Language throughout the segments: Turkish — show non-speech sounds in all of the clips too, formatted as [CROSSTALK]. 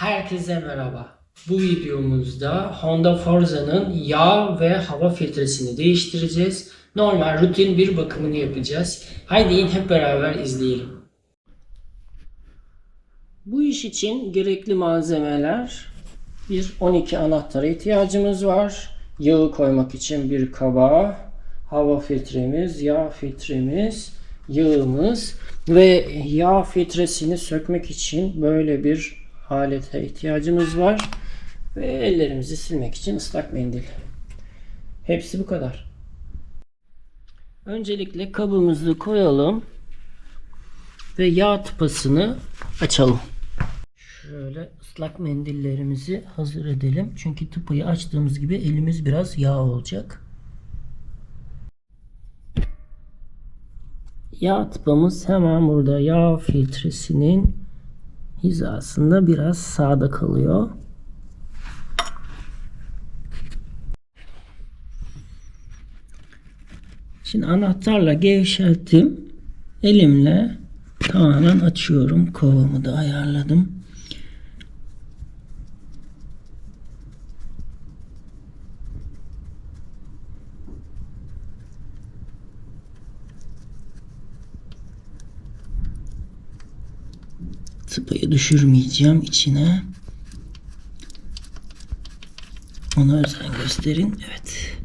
Herkese merhaba. Bu videomuzda Honda Forza'nın yağ ve hava filtresini değiştireceğiz. Normal rutin bir bakımını yapacağız. Haydi in hep beraber izleyelim. Bu iş için gerekli malzemeler bir 12 anahtara ihtiyacımız var. Yağı koymak için bir kaba, hava filtremiz, yağ filtremiz, yağımız ve yağ filtresini sökmek için böyle bir alete ihtiyacımız var. Ve ellerimizi silmek için ıslak mendil. Hepsi bu kadar. Öncelikle kabımızı koyalım ve yağ tıpasını açalım. Şöyle ıslak mendillerimizi hazır edelim. Çünkü tıpayı açtığımız gibi elimiz biraz yağ olacak. Yağ tıpamız hemen burada yağ filtresinin hizasında biraz sağda kalıyor. Şimdi anahtarla gevşettim. Elimle tamamen açıyorum. Kovamı da ayarladım. Tıpayı düşürmeyeceğim içine. Ona özen gösterin. Evet.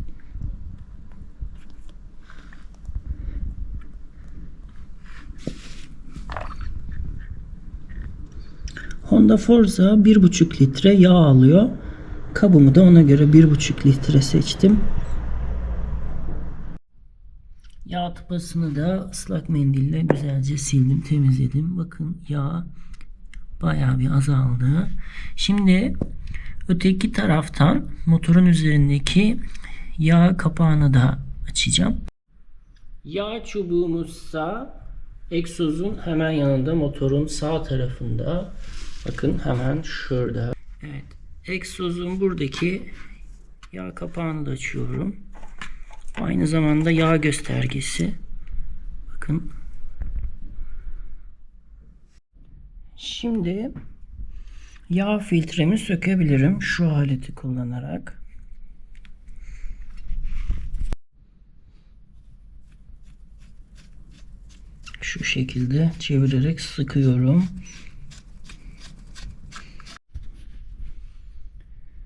Honda Forza 1,5 litre yağ alıyor. Kabımı da ona göre 1,5 litre seçtim. Yağ tıpasını da ıslak mendille güzelce sildim, temizledim. Bakın yağ bayağı bir azaldı. Şimdi öteki taraftan motorun üzerindeki yağ kapağını da açacağım. Yağ çubuğumuzsa egzozun hemen yanında motorun sağ tarafında. Bakın hemen şurada. Evet. Egzozun buradaki yağ kapağını da açıyorum. Aynı zamanda yağ göstergesi. Bakın. Şimdi yağ filtremi sökebilirim şu aleti kullanarak. Şu şekilde çevirerek sıkıyorum.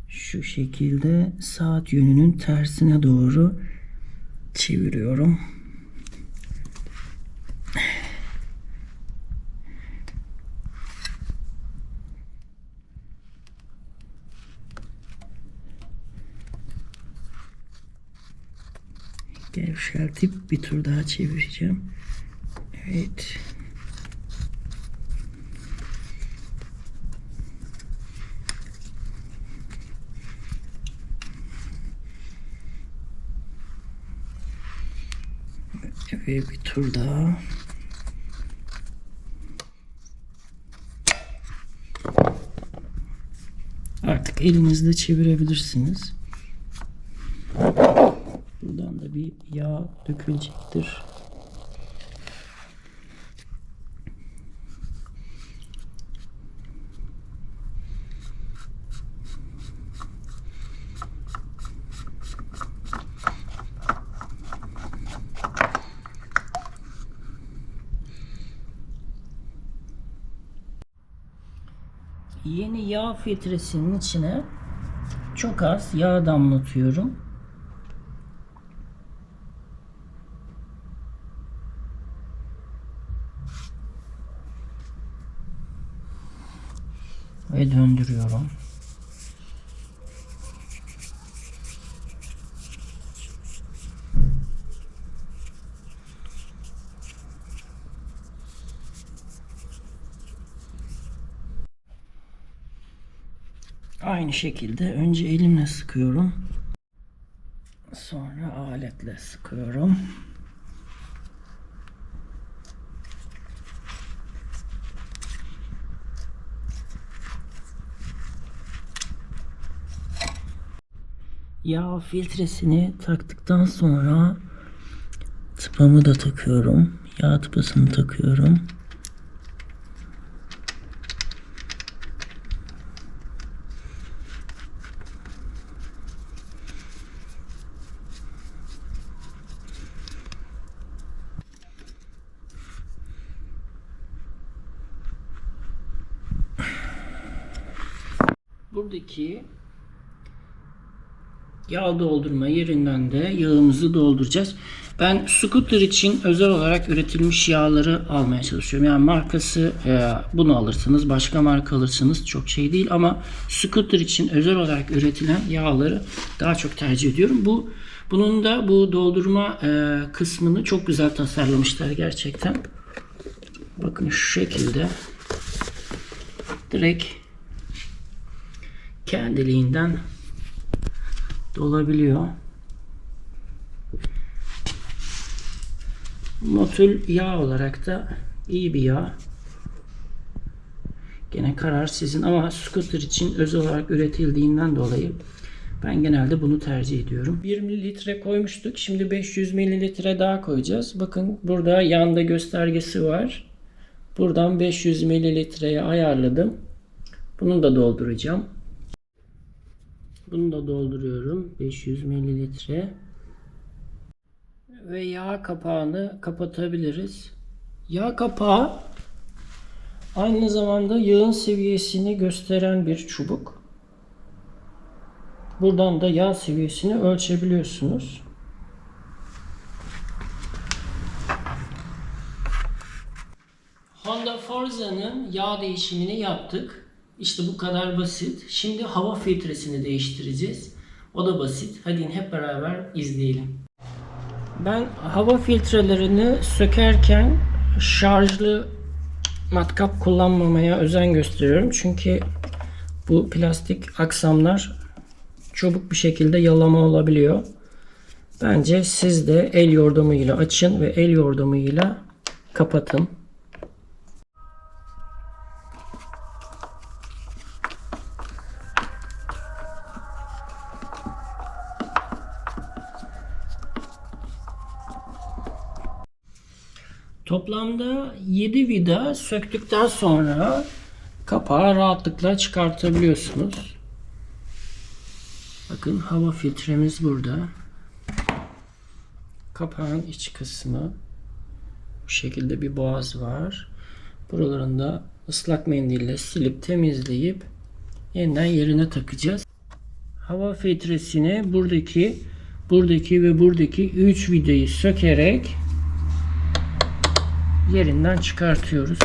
Şu şekilde saat yönünün tersine doğru çeviriyorum. Gevşeltip bir tur daha çevireceğim. Evet. Ve bir tur daha. Artık elinizle çevirebilirsiniz. Buradan da bir yağ dökülecektir. Yeni yağ filtresinin içine çok az yağ damlatıyorum. Ve döndürüyorum. Aynı şekilde önce elimle sıkıyorum. Sonra aletle sıkıyorum. yağ filtresini taktıktan sonra tıpamı da takıyorum. Yağ tıpasını takıyorum. Buradaki yağ doldurma yerinden de yağımızı dolduracağız. Ben scooter için özel olarak üretilmiş yağları almaya çalışıyorum. Yani markası e, bunu alırsınız, başka marka alırsınız çok şey değil ama scooter için özel olarak üretilen yağları daha çok tercih ediyorum. Bu bunun da bu doldurma e, kısmını çok güzel tasarlamışlar gerçekten. Bakın şu şekilde direkt kendiliğinden dolabiliyor. Motul yağ olarak da iyi bir yağ. Gene karar sizin ama scooter için özel olarak üretildiğinden dolayı ben genelde bunu tercih ediyorum. 1 mililitre koymuştuk. Şimdi 500 mililitre daha koyacağız. Bakın burada yanda göstergesi var. Buradan 500 mililitreye ayarladım. Bunu da dolduracağım. Bunu da dolduruyorum. 500 mililitre. Ve yağ kapağını kapatabiliriz. Yağ kapağı aynı zamanda yağın seviyesini gösteren bir çubuk. Buradan da yağ seviyesini ölçebiliyorsunuz. Honda Forza'nın yağ değişimini yaptık. İşte bu kadar basit. Şimdi hava filtresini değiştireceğiz. O da basit. Hadi hep beraber izleyelim. Ben hava filtrelerini sökerken şarjlı matkap kullanmamaya özen gösteriyorum. Çünkü bu plastik aksamlar çabuk bir şekilde yalama olabiliyor. Bence siz de el yordamıyla açın ve el yordamıyla kapatın. Toplamda 7 vida söktükten sonra kapağı rahatlıkla çıkartabiliyorsunuz. Bakın hava filtremiz burada. Kapağın iç kısmı bu şekilde bir boğaz var. Buralarında ıslak mendille silip temizleyip yeniden yerine takacağız. Hava filtresini buradaki buradaki ve buradaki 3 vidayı sökerek yerinden çıkartıyoruz.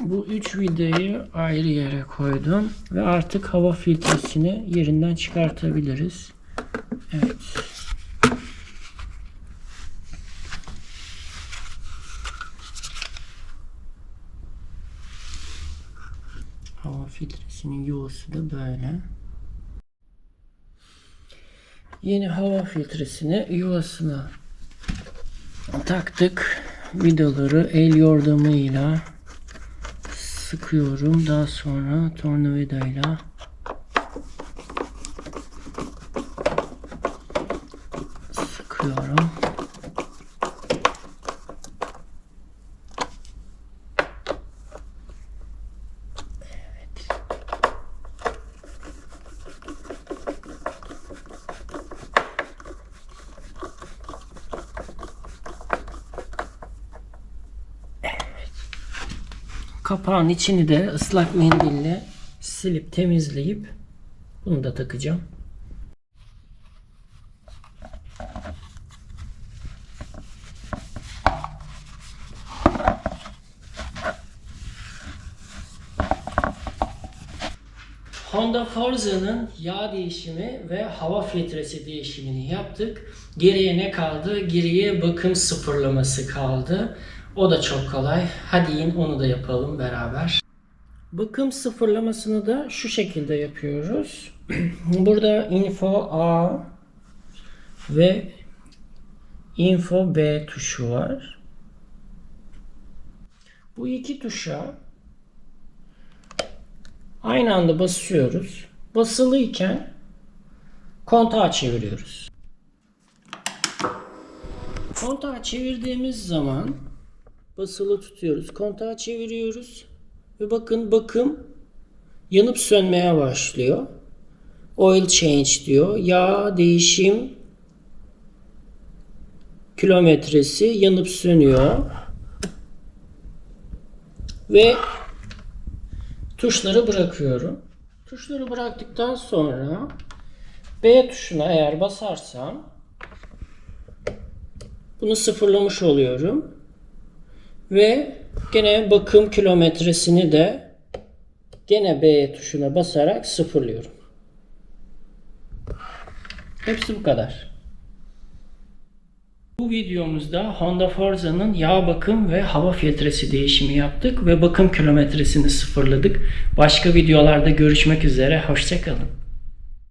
Bu üç vidayı ayrı yere koydum ve artık hava filtresini yerinden çıkartabiliriz. Evet. Hava filtresinin yuvası da böyle. Yeni hava filtresini yuvasına taktık. Vidaları el yordamıyla sıkıyorum. Daha sonra tornavidayla sıkıyorum. Kapağın içini de ıslak mendille silip temizleyip bunu da takacağım. Honda Forza'nın yağ değişimi ve hava filtresi değişimini yaptık. Geriye ne kaldı? Geriye bakım sıfırlaması kaldı. O da çok kolay. Hadi in onu da yapalım beraber. Bakım sıfırlamasını da şu şekilde yapıyoruz. [CLEARS THROAT] Burada info A ve info B tuşu var. Bu iki tuşa aynı anda basıyoruz. Basılıyken kontağı çeviriyoruz. Kontağı çevirdiğimiz zaman basılı tutuyoruz. Kontağı çeviriyoruz. Ve bakın bakım yanıp sönmeye başlıyor. Oil change diyor. Yağ değişim kilometresi yanıp sönüyor. Ve tuşları bırakıyorum. Tuşları bıraktıktan sonra B tuşuna eğer basarsam bunu sıfırlamış oluyorum. Ve gene bakım kilometresini de gene B tuşuna basarak sıfırlıyorum. Hepsi bu kadar. Bu videomuzda Honda Forza'nın yağ bakım ve hava filtresi değişimi yaptık ve bakım kilometresini sıfırladık. Başka videolarda görüşmek üzere. Hoşçakalın.